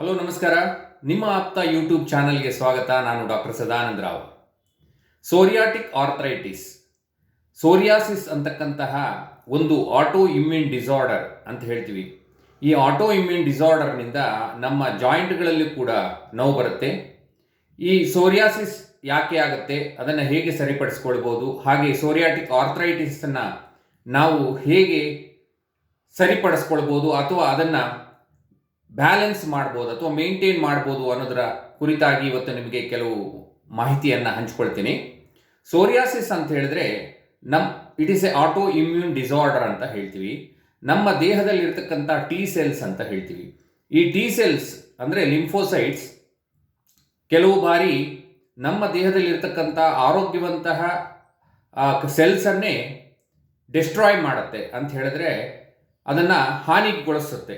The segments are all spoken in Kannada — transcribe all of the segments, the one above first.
ಹಲೋ, ನಮಸ್ಕಾರ. ನಿಮ್ಮ ಆಪ್ತ ಯೂಟ್ಯೂಬ್ ಚಾನಲ್ಗೆ ಸ್ವಾಗತ. ನಾನು doctor Sadananda Rao. Psoriatic arthritis. Psoriasis ಅಂತಕ್ಕಂತಹ ಒಂದು ಆಟೋ ಇಮ್ಯೂನ್ ಡಿಸಾರ್ಡರ್ ಅಂತ ಹೇಳ್ತೀವಿ. ಈ ಆಟೋ ಇಮ್ಯೂನ್ ಡಿಸಾರ್ಡರ್ನಿಂದ ನಮ್ಮ ಜಾಯಿಂಟ್ಗಳಲ್ಲಿ ಕೂಡ ನೋವು ಬರುತ್ತೆ. ಈ ಸೋರಿಯಾಸಿಸ್ ಯಾಕೆ ಆಗುತ್ತೆ? ಅದನ್ನು ಹೇಗೆ ಸರಿಪಡಿಸ್ಕೊಳ್ಬೋದು? ಹಾಗೆ ಸೋರಿಯಾಟಿಕ್ ಆರ್ಥ್ರೈಟಿಸನ್ನು ನಾವು ಹೇಗೆ ಸರಿಪಡಿಸ್ಕೊಳ್ಬೋದು? ಅಥವಾ ಅದನ್ನು ಬ್ಯಾಲೆನ್ಸ್ ಮಾಡ್ಬೋದು ಅಥವಾ ಮೇಂಟೈನ್ ಮಾಡ್ಬೋದು ಅನ್ನೋದರ ಕುರಿತಾಗಿ ಇವತ್ತು ನಿಮಗೆ ಕೆಲವು ಮಾಹಿತಿಯನ್ನು ಹಂಚ್ಕೊಳ್ತೀನಿ. ಸೋರಿಯಾಸಿಸ್ ಅಂತ ಹೇಳಿದ್ರೆ ನಮ್ it is a auto immune disorder ಅಂತ ಹೇಳ್ತೀವಿ. ನಮ್ಮ ದೇಹದಲ್ಲಿ ಇರ್ತಕ್ಕಂಥ ಟಿ ಸೆಲ್ಸ್ ಅಂತ ಹೇಳ್ತೀವಿ. ಈ ಟಿ ಸೆಲ್ಸ್ ಅಂದರೆ ಲಿಂಫೋಸೈಟ್ಸ್ ಕೆಲವು ಬಾರಿ ನಮ್ಮ ದೇಹದಲ್ಲಿ ಇರ್ತಕ್ಕಂಥ ಆರೋಗ್ಯವಂತಹ ಸೆಲ್ಸನ್ನೇ ಡಿಸ್ಟ್ರಾಯ್ ಮಾಡುತ್ತೆ ಅಂತ ಹೇಳಿದ್ರೆ ಅದನ್ನು ಹಾನಿಗೊಳಿಸುತ್ತೆ.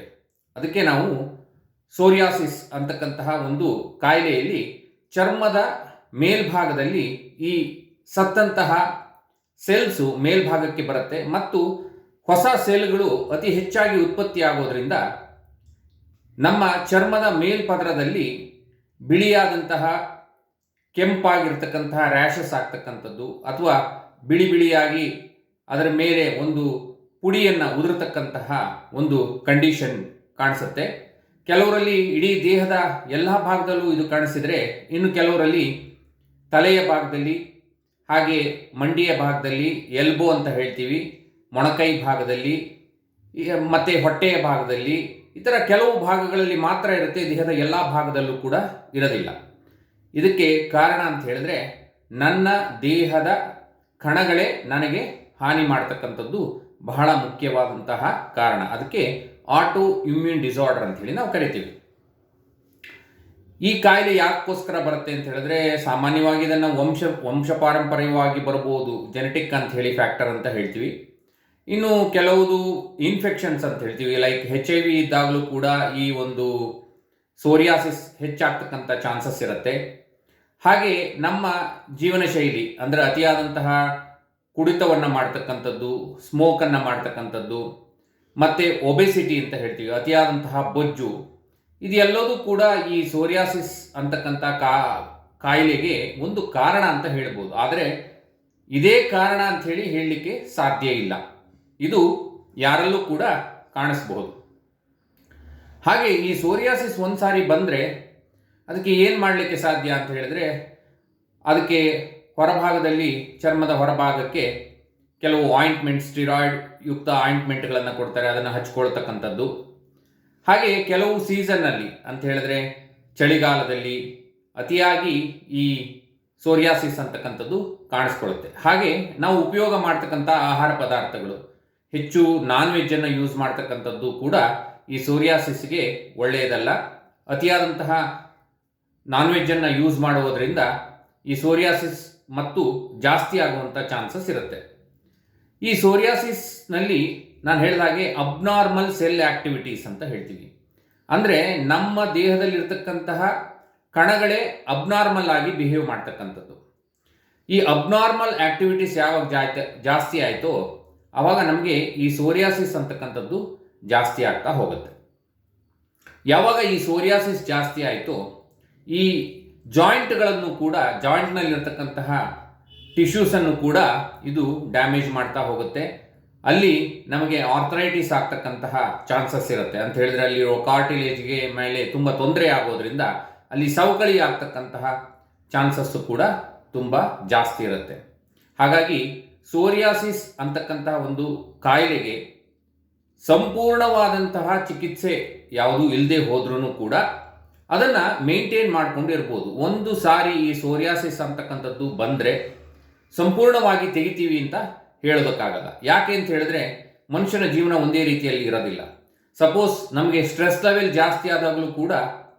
ಅದಕ್ಕೆ ನಾವು ಸೋರಿಯಾಸಿಸ್ ಅಂತಕ್ಕಂತಹ ಒಂದು ಕಾಯಿಲೆಯಲ್ಲಿ ಚರ್ಮದ ಮೇಲ್ಭಾಗದಲ್ಲಿ ಈ ಸತ್ತಂತಹ ಸೆಲ್ಸು ಮೇಲ್ಭಾಗಕ್ಕೆ ಬರುತ್ತೆ ಮತ್ತು ಹೊಸ ಸೆಲ್ಗಳು ಅತಿ ಹೆಚ್ಚಾಗಿ ಉತ್ಪತ್ತಿಯಾಗೋದ್ರಿಂದ ನಮ್ಮ ಚರ್ಮದ ಮೇಲ್ಪದರದಲ್ಲಿ ಬಿಳಿಯಾದಂತಹ ಕೆಂಪಾಗಿರ್ತಕ್ಕಂತಹ ರ್ಯಾಷಸ್ ಆಗ್ತಕ್ಕಂಥದ್ದು ಅಥವಾ ಬಿಳಿ ಬಿಳಿಯಾಗಿ ಅದರ ಮೇಲೆ ಒಂದು ಪುಡಿಯನ್ನು ಉದುರತಕ್ಕಂತಹ ಒಂದು ಕಂಡೀಷನ್ ಕಾಣಿಸುತ್ತೆ. ಕೆಲವರಲ್ಲಿ ಇಡೀ ದೇಹದ ಎಲ್ಲ ಭಾಗದಲ್ಲೂ ಇದು ಕಾಣಿಸಿದರೆ ಇನ್ನು ಕೆಲವರಲ್ಲಿ ತಲೆಯ ಭಾಗದಲ್ಲಿ, ಹಾಗೆ ಮಂಡಿಯ ಭಾಗದಲ್ಲಿ ಎಲ್ಬೋ ಅಂತ ಹೇಳ್ತೀವಿ, ಮೊಣಕೈ ಭಾಗದಲ್ಲಿ ಮತ್ತು ಹೊಟ್ಟೆಯ ಭಾಗದಲ್ಲಿ ಇತರ ಕೆಲವು ಭಾಗಗಳಲ್ಲಿ ಮಾತ್ರ ಇರುತ್ತೆ, ದೇಹದ ಎಲ್ಲ ಭಾಗದಲ್ಲೂ ಕೂಡ ಇರೋದಿಲ್ಲ. ಇದಕ್ಕೆ ಕಾರಣ ಅಂತ ಹೇಳಿದ್ರೆ ನನ್ನ ದೇಹದ ಕಣಗಳೇ ನನಗೆ ಹಾನಿ ಮಾಡ್ತಕ್ಕಂಥದ್ದು ಬಹಳ ಮುಖ್ಯವಾದಂತಹ ಕಾರಣ. ಅದಕ್ಕೆ ಆಟೋ ಇಮ್ಯೂನ್ ಡಿಸಾರ್ಡರ್ ಅಂತ ಹೇಳಿ ನಾವು ಕರಿತೀವಿ. ಈ ಕಾಯಿಲೆ ಯಾಕೋಸ್ಕರ ಬರುತ್ತೆ ಅಂತ ಹೇಳಿದ್ರೆ ಸಾಮಾನ್ಯವಾಗಿ ಇದನ್ನು ವಂಶ ವಂಶ ಪಾರಂಪರ್ಯವಾಗಿ ಬರ್ಬೋದು ಜೆನೆಟಿಕ್ ಅಂತ ಹೇಳಿ ಫ್ಯಾಕ್ಟರ್ ಅಂತ ಹೇಳ್ತೀವಿ. ಇನ್ನು ಕೆಲವುದು ಇನ್ಫೆಕ್ಷನ್ಸ್ ಅಂತ ಹೇಳ್ತೀವಿ ಲೈಕ್ ಹೆಚ್ ಐ ವಿ ಇದ್ದಾಗಲೂ ಕೂಡ ಈ ಒಂದು ಸೋರಿಯಾಸಿಸ್ ಹೆಚ್ಚಾಗ್ತಕ್ಕಂಥ ಚಾನ್ಸಸ್ ಇರುತ್ತೆ. ಹಾಗೆ ನಮ್ಮ ಜೀವನ ಶೈಲಿ ಅಂದರೆ ಅತಿಯಾದಂತಹ ಕುಡಿತವನ್ನು ಮಾಡ್ತಕ್ಕಂಥದ್ದು ಸ್ಮೋಕನ್ನು ಮಾಡ್ತಕ್ಕಂಥದ್ದು ಮತ್ತು ಒಬೆಸಿಟಿ ಅಂತ ಹೇಳ್ತೀವಿ, ಅತಿಯಾದಂತಹ ಬೊಜ್ಜು. ಇದೆಲ್ಲದೂ ಕೂಡ ಈ ಸೋರಿಯಾಸಿಸ್ ಅಂತಕ್ಕಂಥ ಕಾ, ಕಾಯಿಲೆಗೆ ಒಂದು ಕಾರಣ ಅಂತ ಹೇಳ್ಬೋದು. ಆದರೆ ಇದೇ ಕಾರಣ ಅಂತ ಹೇಳಿ ಹೇಳಲಿಕ್ಕೆ ಸಾಧ್ಯ ಇಲ್ಲ. ಇದು ಯಾರಲ್ಲೂ ಕೂಡ ಕಾಣಿಸ್ಬಹುದು. ಹಾಗೆ ಈ ಸೋರಿಯಾಸಿಸ್ ಒಂದು ಸಾರಿ ಬಂದರೆ ಅದಕ್ಕೆ ಏನು ಮಾಡಲಿಕ್ಕೆ ಸಾಧ್ಯ ಅಂತ ಹೇಳಿದ್ರೆ, ಅದಕ್ಕೆ ಹೊರಭಾಗದಲ್ಲಿ ಚರ್ಮದ ಹೊರಭಾಗಕ್ಕೆ ಕೆಲವು ಆಯಿಂಟ್ಮೆಂಟ್ ಸ್ಟಿರಾಯ್ಡ್ ಯುಕ್ತ ಆಯಿಂಟ್ಮೆಂಟ್ಗಳನ್ನು ಕೊಡ್ತಾರೆ, ಅದನ್ನು ಹಚ್ಕೊಳ್ತಕ್ಕಂಥದ್ದು. ಹಾಗೆ ಕೆಲವು ಸೀಸನ್ನಲ್ಲಿ ಅಂತ ಹೇಳಿದ್ರೆ ಚಳಿಗಾಲದಲ್ಲಿ ಅತಿಯಾಗಿ ಈ ಸೋರಿಯಾಸಿಸ್ ಅಂತಕ್ಕಂಥದ್ದು ಕಾಣಿಸ್ಕೊಳ್ಳುತ್ತೆ. ಹಾಗೆ ನಾವು ಉಪಯೋಗ ಮಾಡ್ತಕ್ಕಂಥ ಆಹಾರ ಪದಾರ್ಥಗಳು, ಹೆಚ್ಚು ನಾನ್ ವೆಜ್ಜನ್ನು ಯೂಸ್ ಮಾಡ್ತಕ್ಕಂಥದ್ದು ಕೂಡ ಈ ಸೋರಿಯಾಸಿಸ್ಗೆ ಒಳ್ಳೆಯದಲ್ಲ. ಅತಿಯಾದಂತಹ ನಾನ್ ವೆಜ್ಜನ್ನು ಯೂಸ್ ಮಾಡುವುದರಿಂದ ಈ ಸೋರಿಯಾಸಿಸ್ ಮತ್ತು ಜಾಸ್ತಿ ಆಗುವಂಥ ಚಾನ್ಸಸ್ ಇರುತ್ತೆ. ಈ ಸೋರಿಯಾಸಿಸ್ನಲ್ಲಿ ನಾನು ಹೇಳಿದ ಹಾಗೆ ಅಬ್ನಾರ್ಮಲ್ ಸೆಲ್ ಆಕ್ಟಿವಿಟೀಸ್ ಅಂತ ಹೇಳ್ತೀವಿ ಅಂದರೆ ನಮ್ಮ ದೇಹದಲ್ಲಿರ್ತಕ್ಕಂತಹ ಕಣಗಳೇ ಅಬ್ನಾರ್ಮಲ್ ಆಗಿ ಬಿಹೇವ್ ಮಾಡ್ತಕ್ಕಂಥದ್ದು. ಈ ಅಬ್ನಾರ್ಮಲ್ ಆಕ್ಟಿವಿಟೀಸ್ ಯಾವಾಗ ಜಾಸ್ತಿ ಆಯಿತೋ ಆವಾಗ ನಮಗೆ ಈ ಸೋರಿಯಾಸಿಸ್ ಅಂತಕ್ಕಂಥದ್ದು ಜಾಸ್ತಿ ಆಗ್ತಾ ಹೋಗುತ್ತೆ. ಯಾವಾಗ ಈ ಸೋರಿಯಾಸಿಸ್ ಜಾಸ್ತಿ ಆಯಿತೋ ಈ ಜಾಯಿಂಟ್ಗಳನ್ನು ಕೂಡ ಜಾಯಿಂಟ್ನಲ್ಲಿರ್ತಕ್ಕಂತಹ ಟಿಶ್ಯೂಸನ್ನು ಕೂಡ ಇದು ಡ್ಯಾಮೇಜ್ ಮಾಡ್ತಾ ಹೋಗುತ್ತೆ. ಅಲ್ಲಿ ನಮಗೆ ಆರ್ಥರೈಟಿಸ್ ಆಗ್ತಕ್ಕಂತಹ ಚಾನ್ಸಸ್ ಇರುತ್ತೆ. ಅಂತ ಹೇಳಿದ್ರೆ ಅಲ್ಲಿರೋ ಕಾರ್ಟಿಲೇಜ್ಗೆ ಮೇಲೆ ತುಂಬ ತೊಂದರೆ ಆಗೋದ್ರಿಂದ ಅಲ್ಲಿ ಸವಕಳಿ ಆಗ್ತಕ್ಕಂತಹ ಚಾನ್ಸಸ್ಸು ಕೂಡ ತುಂಬ ಜಾಸ್ತಿ ಇರುತ್ತೆ. ಹಾಗಾಗಿ ಸೋರಿಯಾಸಿಸ್ ಅಂತಕ್ಕಂತಹ ಒಂದು ಕಾಯಿಲೆಗೆ ಸಂಪೂರ್ಣವಾದಂತಹ ಚಿಕಿತ್ಸೆ ಯಾವುದೂ ಇಲ್ಲದೆ ಹೋದ್ರೂ ಕೂಡ ಅದನ್ನು ಮೇಂಟೈನ್ ಮಾಡ್ಕೊಂಡು ಇರ್ಬೋದು ಒಂದು ಸಾರಿ ಈ ಸೋರಿಯಾಸಿಸ್ ಅಂತಕ್ಕಂಥದ್ದು ಬಂದರೆ ಸಂಪೂರ್ಣವಾಗಿ ತೆಗಿತೀವಿ ಅಂತ ಹೇಳೋದಕ್ಕಾಗಲ್ಲ. ಯಾಕೆ ಅಂತ ಹೇಳಿದ್ರೆ ಮನುಷ್ಯನ ಜೀವನ ಒಂದೇ ರೀತಿಯಲ್ಲಿ ಇರೋದಿಲ್ಲ. ಸಪೋಸ್ ನಮಗೆ ಸ್ಟ್ರೆಸ್ ಲೆವೆಲ್ ಜಾಸ್ತಿ ಆದಾಗಲೂ ಕೂಡ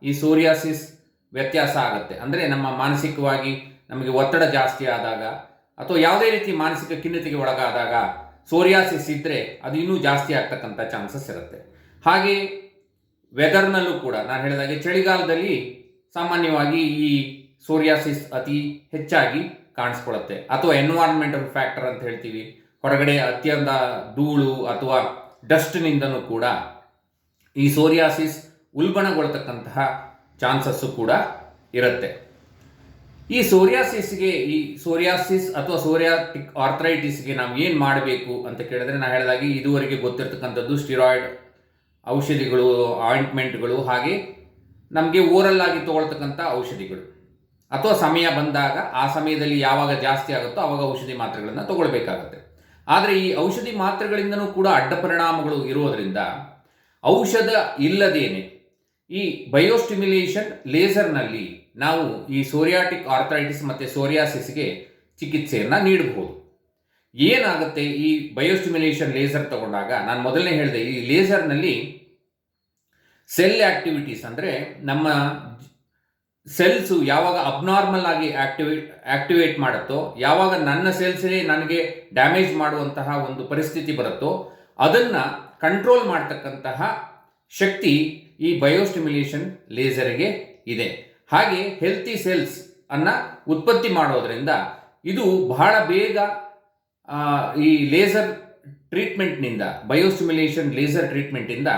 ಈ ಸೋರಿಯಾಸಿಸ್ ವ್ಯತ್ಯಾಸ ಆಗುತ್ತೆ. ಅಂದರೆ ನಮ್ಮ ಮಾನಸಿಕವಾಗಿ ನಮಗೆ ಒತ್ತಡ ಜಾಸ್ತಿ ಆದಾಗ ಅಥವಾ ಯಾವುದೇ ರೀತಿ ಮಾನಸಿಕ ಖಿನ್ನತೆಗೆ ಒಳಗಾದಾಗ ಸೋರಿಯಾಸಿಸ್ ಇದ್ದರೆ ಅದು ಇನ್ನೂ ಜಾಸ್ತಿ ಆಗ್ತಕ್ಕಂಥ ಚಾನ್ಸಸ್ ಇರುತ್ತೆ. ಹಾಗೆ ವೆದರ್ನಲ್ಲೂ ಕೂಡ ನಾನು ಹೇಳಿದಾಗೆ ಚಳಿಗಾಲದಲ್ಲಿ ಸಾಮಾನ್ಯವಾಗಿ ಈ ಸೋರಿಯಾಸಿಸ್ ಅತಿ ಹೆಚ್ಚಾಗಿ ಕಾಣಿಸ್ಕೊಳ್ಳುತ್ತೆ ಅಥವಾ ಎನ್ವೈರ್ಮೆಂಟಲ್ ಫ್ಯಾಕ್ಟರ್ ಅಂತ ಹೇಳ್ತೀವಿ. ಹೊರಗಡೆ ಅತ್ಯಂತ ಧೂಳು ಅಥವಾ ಡಸ್ಟ್ನಿಂದನೂ ಕೂಡ ಈ ಸೋರಿಯಾಸಿಸ್ ಉಲ್ಬಣಗೊಳ್ತಕ್ಕಂತಹ ಚಾನ್ಸಸ್ಸು ಕೂಡ ಇರುತ್ತೆ. ಈ ಸೋರಿಯಾಸಿಸ್ಗೆ ಈ ಸೋರಿಯಾಸಿಸ್ ಅಥವಾ ಸೋರಿಯಾಟಿಕ್ ಆರ್ಥರೈಟಿಸ್ಗೆ ನಾವು ಏನು ಮಾಡಬೇಕು ಅಂತ ಕೇಳಿದ್ರೆ ನಾನು ಹೇಳಿದಾಗೆ ಇದುವರೆಗೆ ಗೊತ್ತಿರತಕ್ಕಂಥದ್ದು ಸ್ಟಿರಾಯ್ಡ್ ಔಷಧಿಗಳು ಆಯಿಂಟ್ಮೆಂಟ್ಗಳು ಹಾಗೆ ನಮಗೆ ಓರಲ್ ಆಗಿ ತಗೊಳ್ತಕ್ಕಂಥ ಔಷಧಿಗಳು. ಅಥವಾ ಸಮಯ ಬಂದಾಗ ಆ ಸಮಯದಲ್ಲಿ ಯಾವಾಗ ಜಾಸ್ತಿ ಆಗುತ್ತೋ ಆವಾಗ ಔಷಧಿ ಮಾತ್ರೆಗಳನ್ನು ತಗೊಳ್ಬೇಕಾಗುತ್ತೆ. ಆದರೆ ಈ ಔಷಧಿ ಮಾತ್ರೆಗಳಿಂದನೂ ಕೂಡ ಅಡ್ಡ ಪರಿಣಾಮಗಳು ಇರೋದರಿಂದ ಔಷಧ ಇಲ್ಲದೇನೆ ಈ ಬಯೋಸ್ಟಿಮ್ಯುಲೇಷನ್ ಲೇಸರ್ನಲ್ಲಿ ನಾವು ಈ ಸೋರಿಯಾಟಿಕ್ ಆರ್ಥರೈಟಿಸ್ ಮತ್ತು ಸೋರಿಯಾಸಿಸ್ಗೆ ಚಿಕಿತ್ಸೆಯನ್ನು ನೀಡಬಹುದು. ಏನಾಗುತ್ತೆ ಈ ಬಯೋಸ್ಟಿಮ್ಯುಲೇಷನ್ ಲೇಸರ್ ತಗೊಂಡಾಗ? ನಾನು ಮೊದಲನೇ ಹೇಳಿದೆ, ಈ ಲೇಸರ್ನಲ್ಲಿ ಸೆಲ್ ಆಕ್ಟಿವಿಟೀಸ್ ಅಂದರೆ ನಮ್ಮ ಸೆಲ್ಸು ಯಾವಾಗ ಅಬ್ನಾರ್ಮಲ್ ಆಗಿ ಆಕ್ಟಿವೇಟ್ ಆಕ್ಟಿವೇಟ್ ಮಾಡುತ್ತೋ, ಯಾವಾಗ ನನ್ನ ಸೆಲ್ಸೇ ನನಗೆ ಡ್ಯಾಮೇಜ್ ಮಾಡುವಂತಹ ಒಂದು ಪರಿಸ್ಥಿತಿ ಬರುತ್ತೋ, ಅದನ್ನು ಕಂಟ್ರೋಲ್ ಮಾಡ್ತಕ್ಕಂತಹ ಶಕ್ತಿ ಈ ಬಯೋಸ್ಟಿಮ್ಯುಲೇಷನ್ ಲೇಸರ್ಗೆ ಇದೆ. ಹಾಗೆ ಹೆಲ್ತಿ ಸೆಲ್ಸ್ ಅನ್ನು ಉತ್ಪತ್ತಿ ಮಾಡೋದರಿಂದ ಇದು ಬಹಳ ಬೇಗ ಈ ಲೇಸರ್ ಟ್ರೀಟ್ಮೆಂಟ್ನಿಂದ ಬಯೋಸ್ಟಿಮ್ಯುಲೇಷನ್ ಲೇಸರ್ ಟ್ರೀಟ್ಮೆಂಟಿಂದ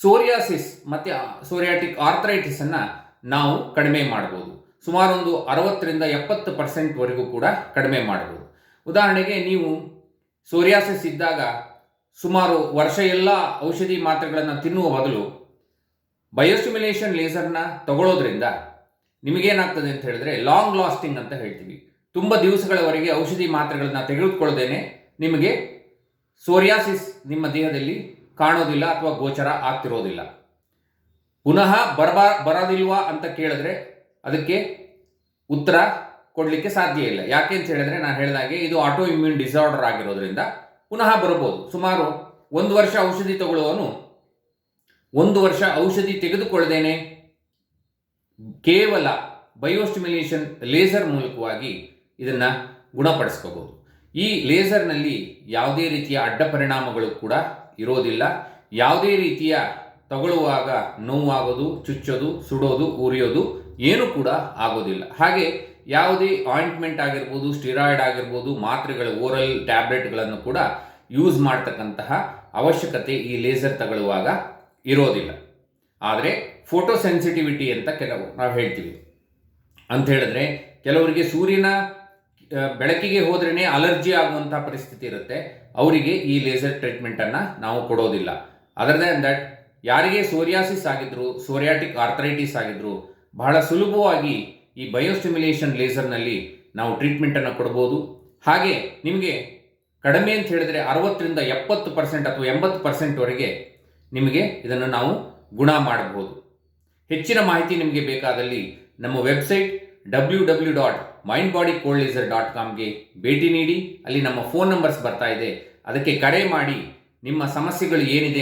ಸೋರಿಯಾಸಿಸ್ ಮತ್ತು ಸೋರಿಯಾಟಿಕ್ ಆರ್ಥರೈಟಿಸನ್ನು ನಾವು ಕಡಿಮೆ ಮಾಡ್ಬೋದು ಸುಮಾರು ಒಂದು ಅರವತ್ತರಿಂದ ಎಪ್ಪತ್ತು ಪರ್ಸೆಂಟ್ವರೆಗೂ ಕೂಡ ಕಡಿಮೆ ಮಾಡ್ಬೋದು ಉದಾಹರಣೆಗೆ ನೀವು ಸೋರಿಯಾಸಿಸ್ ಇದ್ದಾಗ ಸುಮಾರು ವರ್ಷ ಎಲ್ಲ ಔಷಧಿ ಮಾತ್ರೆಗಳನ್ನು ತಿನ್ನುವ ಬದಲು ಬಯೋಸ್ಟಿಮ್ಯುಲೇಷನ್ ಲೇಸರ್ನ ತಗೊಳ್ಳೋದ್ರಿಂದ ನಿಮಗೇನಾಗ್ತದೆ ಅಂತ ಹೇಳಿದ್ರೆ ಲಾಂಗ್ ಲಾಸ್ಟಿಂಗ್ ಅಂತ ಹೇಳ್ತೀವಿ. ತುಂಬ ದಿವಸಗಳವರೆಗೆ ಔಷಧಿ ಮಾತ್ರೆಗಳನ್ನು ತೆಗೆದುಕೊಳ್ಳದೇನೆ ನಿಮಗೆ ಸೋರಿಯಾಸಿಸ್ ನಿಮ್ಮ ದೇಹದಲ್ಲಿ ಕಾಣೋದಿಲ್ಲ ಅಥವಾ ಗೋಚರ ಆಗ್ತಿರೋದಿಲ್ಲ. ಪುನಃ ಬರಬಾ, ಬರೋದಿಲ್ವಾ ಅಂತ ಕೇಳಿದ್ರೆ ಅದಕ್ಕೆ ಉತ್ತರ ಕೊಡಲಿಕ್ಕೆ ಸಾಧ್ಯ ಇಲ್ಲ. ಯಾಕೆ ಅಂತ ಹೇಳಿದ್ರೆ ನಾನು ಹೇಳಿದಾಗೆ ಇದು ಆಟೋ ಇಮ್ಯೂನ್ ಡಿಸಾರ್ಡರ್ ಆಗಿರೋದ್ರಿಂದ ಪುನಃ ಬರಬಹುದು ಸುಮಾರು ಒಂದು ವರ್ಷ ಔಷಧಿ ತಗೊಳ್ಳುವವನು ಒಂದು ವರ್ಷ ಔಷಧಿ ತೆಗೆದುಕೊಳ್ಳದೇನೆ. ಕೇವಲ ಬಯೋಸ್ಟಿಮ್ಯುಲೇಷನ್ ಲೇಸರ್ ಮೂಲಕವಾಗಿ ಇದನ್ನು ಗುಣಪಡಿಸ್ಕೋಬಹುದು. ಈ ಲೇಸರ್ನಲ್ಲಿ ಯಾವುದೇ ರೀತಿಯ ಅಡ್ಡ ಪರಿಣಾಮಗಳು ಕೂಡ ಇರೋದಿಲ್ಲ. ಯಾವುದೇ ರೀತಿಯ ತಗೊಳ್ಳುವಾಗ ನೋವಾಗೋದು, ಚುಚ್ಚೋದು, ಸುಡೋದು, ಉರಿಯೋದು ಏನೂ ಕೂಡ ಆಗೋದಿಲ್ಲ. ಹಾಗೆ ಯಾವುದೇ ಆಯಿಂಟ್ಮೆಂಟ್ ಆಗಿರ್ಬೋದು ಸ್ಟಿರಾಯ್ಡ್ ಆಗಿರ್ಬೋದು, ಮಾತ್ರೆಗಳ ಓರಲ್ ಟ್ಯಾಬ್ಲೆಟ್ಗಳನ್ನು ಕೂಡ ಯೂಸ್ ಮಾಡ್ತಕ್ಕಂತಹ ಅವಶ್ಯಕತೆ ಈ ಲೇಸರ್ ತಗೊಳ್ಳುವಾಗ ಇರೋದಿಲ್ಲ. ಆದರೆ ಫೋಟೋ ಸೆನ್ಸಿಟಿವಿಟಿ ಅಂತ ಕೆಲವು ನಾವು ಹೇಳ್ತೀವಿ. ಅಂತ ಹೇಳಿದ್ರೆ ಕೆಲವರಿಗೆ ಸೂರ್ಯನ ಬೆಳಕಿಗೆ ಹೋದ್ರೇ ಅಲರ್ಜಿ ಆಗುವಂಥ ಪರಿಸ್ಥಿತಿ ಇರುತ್ತೆ. ಅವರಿಗೆ ಈ ಲೇಸರ್ ಟ್ರೀಟ್ಮೆಂಟನ್ನು ನಾವು ಕೊಡೋದಿಲ್ಲ. ಅದರ್ ದ್ಯಾನ್ ದಟ್ ಯಾರಿಗೆ ಸೋರಿಯಾಸಿಸ್ ಆಗಿದ್ರು, ಸೋರಿಯಾಟಿಕ್ ಆರ್ಥರೈಟಿಸ್ ಆಗಿದ್ರು, ಬಹಳ ಸುಲಭವಾಗಿ ಈ ಬಯೋಸ್ಟಿಮ್ಯುಲೇಷನ್ ಲೇಸರ್ನಲ್ಲಿ ನಾವು ಟ್ರೀಟ್ಮೆಂಟನ್ನು ಕೊಡ್ಬೋದು. ಹಾಗೆ ನಿಮಗೆ ಕಡಿಮೆ ಅಂತ ಹೇಳಿದ್ರೆ ಅರವತ್ತರಿಂದ ಎಪ್ಪತ್ತು ಪರ್ಸೆಂಟ್ ಅಥವಾ ಎಂಬತ್ತು ಪರ್ಸೆಂಟ್ವರೆಗೆ ನಿಮಗೆ ಇದನ್ನು ನಾವು ಗುಣ ಮಾಡಬಹುದು ಹೆಚ್ಚಿನ ಮಾಹಿತಿ ನಿಮಗೆ ಬೇಕಾದಲ್ಲಿ ನಮ್ಮ website W W dot mind body cold laser dot ಕಾಮ್ಗೆ ಭೇಟಿ ನೀಡಿ, ಅಲ್ಲಿ ನಮ್ಮ ಫೋನ್ ನಂಬರ್ಸ್ ಬರ್ತಾ ಇದೆ. ಅದಕ್ಕೆ ಕರೆ ಮಾಡಿ ನಿಮ್ಮ ಸಮಸ್ಯೆಗಳು ಏನಿದೆ